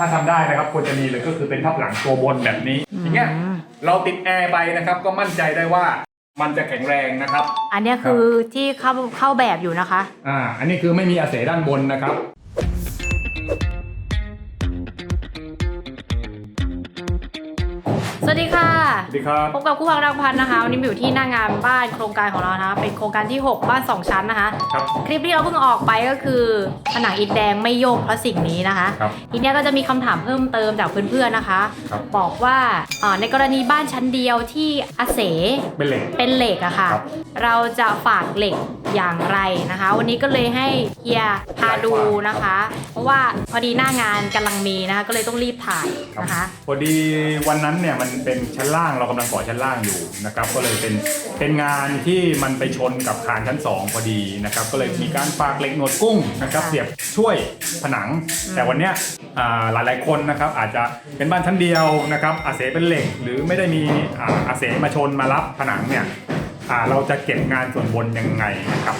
ถ้าทำได้นะครับควรจะมีเลยก็คือเป็นทับหลังตัวบนแบบนี้ อย่างเงี้ยเราติดแอร์ไปนะครับ ก็มั่นใจได้ว่ามันจะแข็งแรงนะครับ อันเนี้ยคือที่เข้าเข้าแบบอยู่นะคะ อ่า อันนี้คือไม่มีอาเสด้านบนนะครับ วัสดีค่ะ สวัสดีครับ พบกับคู่พักรักพันนะคะ วันนี้มาอยู่ที่หน้างานบ้านโครงการของเรานะคะเป็นโครงการที่ 6 บ้าน 2 ชั้นนะคะ ครับ คลิปที่เราเพิ่งออกไปก็คือผนังอิฐแดงไม่โยกเพราะสิ่งนี้นะคะ ครับทีเนี้ยก็จะมีคำถามเพิ่มเติมจากเพื่อนๆนะคะ ครับบอกว่าอ่าในกรณีบ้านชั้นเดียวที่อาเสเป็นเหล็ก เป็นเหล็กอะค่ะ ครับ เราจะฝากเหล็กอย่างไรนะคะ วันนี้ก็เลยให้เฮียพาดูนะคะ เพราะว่าพอดีหน้างานกำลังมีนะคะก็เลยต้องรีบถ่ายนะคะ พอดีวันนั้นเนี่ยมันเป็นชั้นล่างเรากำลังก่อชั้นล่างอยู่นะครับ ก็เลยเป็นเป็นงานที่มันไปชนกับคานชั้น 2 พอดีนะครับ ก็เลยมีการฝากเหล็กหนวดกุ้งนะครับ เสียบช่วยผนัง แต่วันเนี้ยอ่าหลายๆคนนะครับอาจจะเป็นบ้านชั้นเดียวนะครับอาเสเป็นเหล็ก หรือไม่ได้มีอ่าอาเสมาชนมารับผนังเนี่ยอ่าเราจะเก็บงานส่วนบนยังไงนะครับ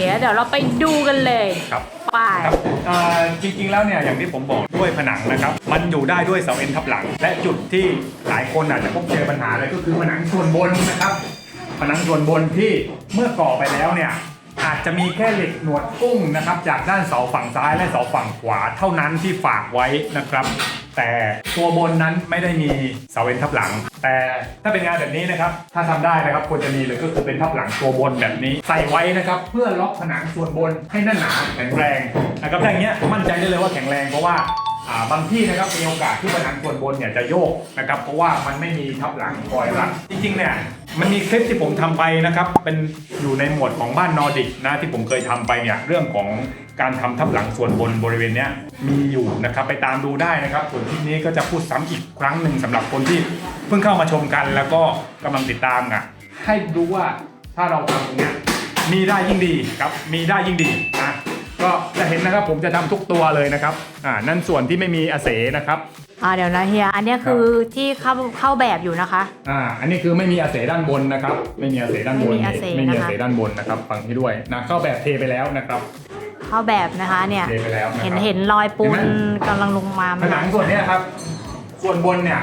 โอเคเดี๋ยวเราไปดูกันเลยครับ ไปครับอ่าจริงๆ แล้วเนี่ยอย่างที่ผมบอกด้วยผนังนะครับ มันอยู่ได้ด้วยเสาเอ็นทับหลัง และจุดที่หลายคนอาจจะพบเจอปัญหาเลยก็คือผนังส่วนบนนะครับ ผนังส่วนบนที่เมื่อก่อไปแล้วเนี่ย อาจจะมีแค่เหล็กหนวดกุ้งนะครับ จากด้านเสาฝั่งซ้ายและเสาฝั่งขวาเท่านั้นที่ฝากไว้นะครับ แต่ตัวบนนั้นไม่ได้มีเสาเอ็นทับหลัง แต่ถ้าเป็นงานแบบนี้นะครับ ถ้าทำได้นะครับควรจะมีเลยก็คือเป็นทับหลังตัวบนแบบนี้ ใส่ไว้นะครับ เพื่อล็อกผนังส่วนบนให้แน่นหนาแข็งแรงนะครับอย่างเงี้ยมั่นใจได้เลยว่าแข็งแรงเพราะว่าอ่าบางที่นะครับมีโอกาสที่ผนังส่วนบนเนี่ยจะโยกนะครับเพราะว่ามันไม่มีทับหลังคอยรัดจริงๆเนี่ย มันมีคลิปที่ผมทำไปนะครับ เป็นอยู่ในหมวดของบ้านนอร์ดิกนะที่ผมเคยทำไปเนี่ยเรื่องของการทำทับหลังส่วนบนบริเวณเนี้ยมีอยู่นะครับ ไปตามดูได้นะครับ ส่วนที่นี้ก็จะพูดซ้ำอีกครั้งหนึ่งสำหรับคนที่เพิ่งเข้ามาชมกัน แล้วก็กำลังติดตามอะให้รู้ว่าถ้าเราทำตรงเนี้ยมีได้ยิ่งดีครับมีได้ยิ่งดีนะก็จะเห็นนะครับผมจะทำทุกตัวเลยนะครับอ่านั่นส่วนที่ไม่มีอาเสนะครับ อ่าเดี๋ยวนะเฮีย อันเนี้ยคือที่เข้าเข้าแบบอยู่นะคะ อ่า อันนี้คือไม่มีอาเสด้านบนนะครับ ไม่มีอาเสด้านบนไม่มีอาเสไม่มีอานะคะเสด้านบนนะครับฟังที่ด้วยนะเข้าแบบเทไปแล้วนะครับเข้าแบบนะคะเนี่ย เทไปแล้วนะครับเห็นเห็นรอยปูนเห็นไหม กำลังลงมาไหมผนังส่วนเนี้ยครับ ส่วนบนเนี่ย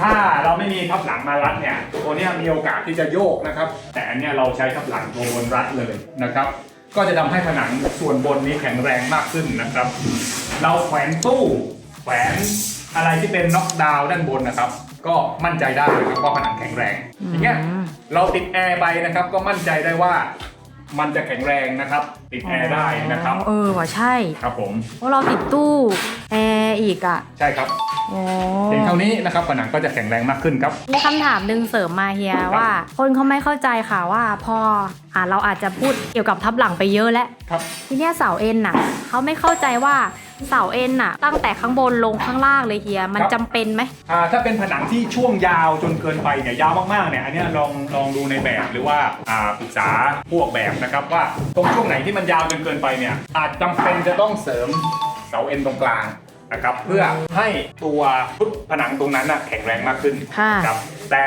ถ้าเราไม่มีทับหลังมารัดเนี่ย ตัวเนี้ยมีโอกาสที่จะโยกนะครับ แต่อันเนี้ยเราใช้ทับหลังตัวบนรัดเลยนะครับ ก็จะทำให้ผนังส่วนบนนี้แข็งแรงมากขึ้นนะครับ เราแขวนตู้ แขวน อะไรที่เป็นน็อกดาวน์ด้านบนนะครับ ก็มั่นใจได้นะครับว่าผนังแข็งแรง อย่างเงี้ยมเราติดแอร์ไปนะครับ ก็มั่นใจได้ว่ามันจะแข็งแรงนะครับ ติดแอร์ได้นะครับ เออว่ะใช่ครับผมเพราะเราติดตู้แอร์อีกอะ ใช่ครับโอ้เพียงเท่านี้นะครับผนังก็จะแข็งแรงมากขึ้นครับ มีคำถามหนึ่งเสริมมาเฮียว่า คนเขาไม่เข้าใจค่ะว่าพออ่าเราอาจจะพูดเกี่ยวกับทับหลังไปเยอะแล้วครับทีเนี้ยเสาเอ็นน่ะเขาไม่เข้าใจว่า เสาเอ็นน่ะตั้งแต่ข้างบนลงข้างล่างเลยเฮีย มันจำเป็นไหม อ่าถ้าเป็นผนังที่ช่วงยาวจนเกินไปเนี่ยยาวมากๆเนี่ยอันเนี้ยลองลองดูในแบบหรือว่าอ่าปรึกษาพวกแบบนะครับว่าตรงช่วงไหนที่มันยาวจนเกินไปเนี่ยอาจจำเป็นจะต้องเสริมเสาเอ็นตรงกลางนะครับเพื่อให้ตัวชุดผนังตรงนั้นน่ะแข็งแรงมากขึ้นค่ะ ครับแต่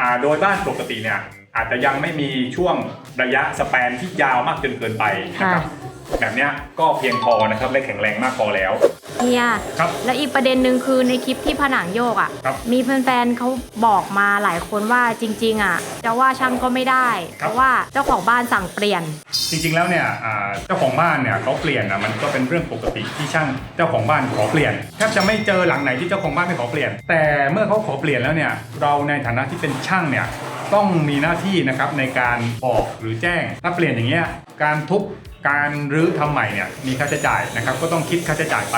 อ่าโดยบ้านปกติเนี่ยอาจจะยังไม่มีช่วงระยะสแปนที่ยาวมากจนเกินไปนะครับ แบบเนี้ยก็เพียงพอนะครับและแข็งแรงมากพอแล้ว เฮียครับแล้วอีกประเด็นหนึ่งคือในคลิปที่ผนังโยกอะครับมีแฟนๆเขาบอกมาหลายคนว่าจริง ๆ อะ จะว่าช่างก็ไม่ได้ เพราะว่าเจ้าของบ้านสั่งเปลี่ยน จริงๆแล้วเนี่ยอ่าเจ้าของบ้านเนี่ยเขาเปลี่ยนนะมันก็เป็นเรื่องปกติที่ช่างเจ้าของบ้านขอเปลี่ยนแทบจะไม่เจอหลังไหนที่เจ้าของบ้านไม่ขอเปลี่ยน แต่เมื่อเขาขอเปลี่ยนแล้วเนี่ยเราในฐานะที่เป็นช่างเนี่ยต้องมีหน้าที่นะครับในการบอกหรือแจ้ง ถ้าเปลี่ยนอย่างเงี้ยการทุบ การรื้อทำใหม่เนี่ยมีค่าใช้จ่ายนะครับก็ต้องคิดค่าใช้จ่ายไป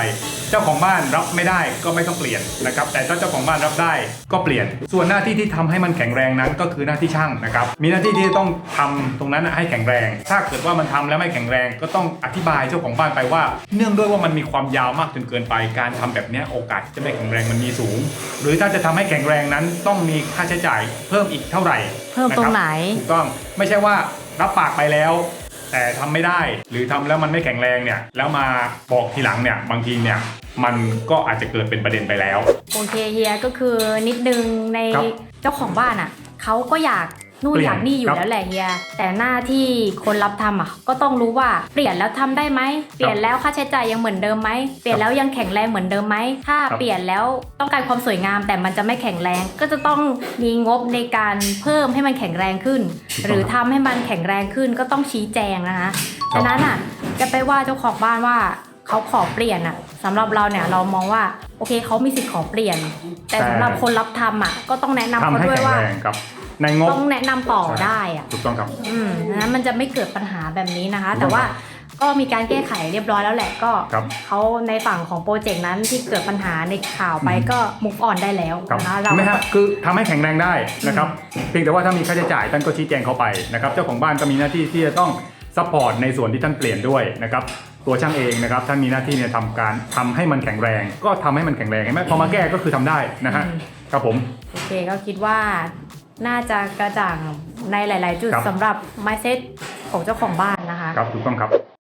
เจ้าของบ้านรับไม่ได้ก็ไม่ต้องเปลี่ยนนะครับแต่ถ้าเจ้าของบ้านรับได้ก็เปลี่ยน ส่วนหน้าที่ที่ทำให้มันแข็งแรงนั้นก็คือหน้าที่ช่างนะครับมีหน้าที่ที่ต้องทำตรงนั้นนะให้แข็งแรง ถ้าเกิดว่ามันทำแล้วไม่แข็งแรงก็ต้องอธิบายเจ้าของบ้านไปว่า เนื่องด้วยว่ามันมีความยาวมากจนเกินไป การทำแบบเนี้ยโอกาสที่จะไม่แข็งแรงมันมีสูง หรือถ้าจะทำให้แข็งแรงนั้นต้องมีค่าใช้จ่ายเพิ่มอีกเท่าไหร่ เพิ่มตรงไหนถูกต้องไม่ใช่ว่ารับปากไปแล้ว แต่ทำไม่ได้ หรือทำแล้วมันไม่แข็งแรงเนี่ยแล้วมาบอกทีหลังเนี่ยบางทีเนี่ยมันก็อาจจะเกิดเป็นประเด็นไปแล้ว โอเคเฮียก็คือนิดนึงในครับเจ้าของบ้านอะเขาก็อยาก นู่นเปลี่อยยากนี่อยู่ครับแล้วแหละเฮียแต่หน้าที่คนรับทำอะ ก็ต้องรู้ว่าเปลี่ยนแล้วทำได้ไหมเปลี่ยนแล้วค่าใช้จ่ายยังเหมือนเดิมไหมเปลี่ยนแล้วยังแข็งแรงเหมือนเดิมไหมถ้าครับเปลี่ยนแล้วต้องการความสวยงาม แต่มันจะไม่แข็งแรง ก็จะต้องมีงบในการเพิ่มให้มันแข็งแรงขึ้น หรือทำให้มันแข็งแรงขึ้นก็ต้องชี้แจงนะคะฉะนั้นอะจะไปว่าเจ้าของบ้านว่าเขาขอเปลี่ยนอะสำหรับเราเนี่ยเรามองว่าโอเคเขามีสิทธิ์ขอเปลี่ยน แต่สำหรับคนรับทำอะก็ต้องแนะนำทำเขาให้ด้วยแข็งว่าแรงครับ ในงบ ต้องแนะนำต่อได้อะถูกต้องครับ อืมนั้นมันจะไม่เกิดปัญหาแบบนี้นะคะถูกต้องแต่ว่าก็มีการแก้ไขเรียบร้อยแล้วแหละก็ครับเขาในฝั่งของโปรเจกต์นั้นที่เกิดปัญหาในข่าวไปอืม ก็มุกออนได้แล้วครับนะคะเรา ไม่ฮะคือทำให้แข็งแรงได้นะครับเพียงแต่ว่าถ้ามีค่าใช้จ่ายท่านก็ชี้แจงเขาไปนะครับเจ้าของบ้านก็มีหน้าที่ที่จะต้องซัพพอร์ตในส่วนที่ท่านเปลี่ยนด้วยนะครับตัวช่างเองนะครับท่านมีหน้าที่เนี่ยทำการทำให้มันแข็งแรง ก็ทำให้มันแข็งแรงเห็นไหมพอมาแก้ก็คือทำได้นะฮะอืม ครับผม โอเคก็คิดว่า น่าจะกระจ่างในหลาย ๆ จุดครับ สำหรับ mindset ของเจ้าของบ้านนะคะ ครับถูกต้องครับ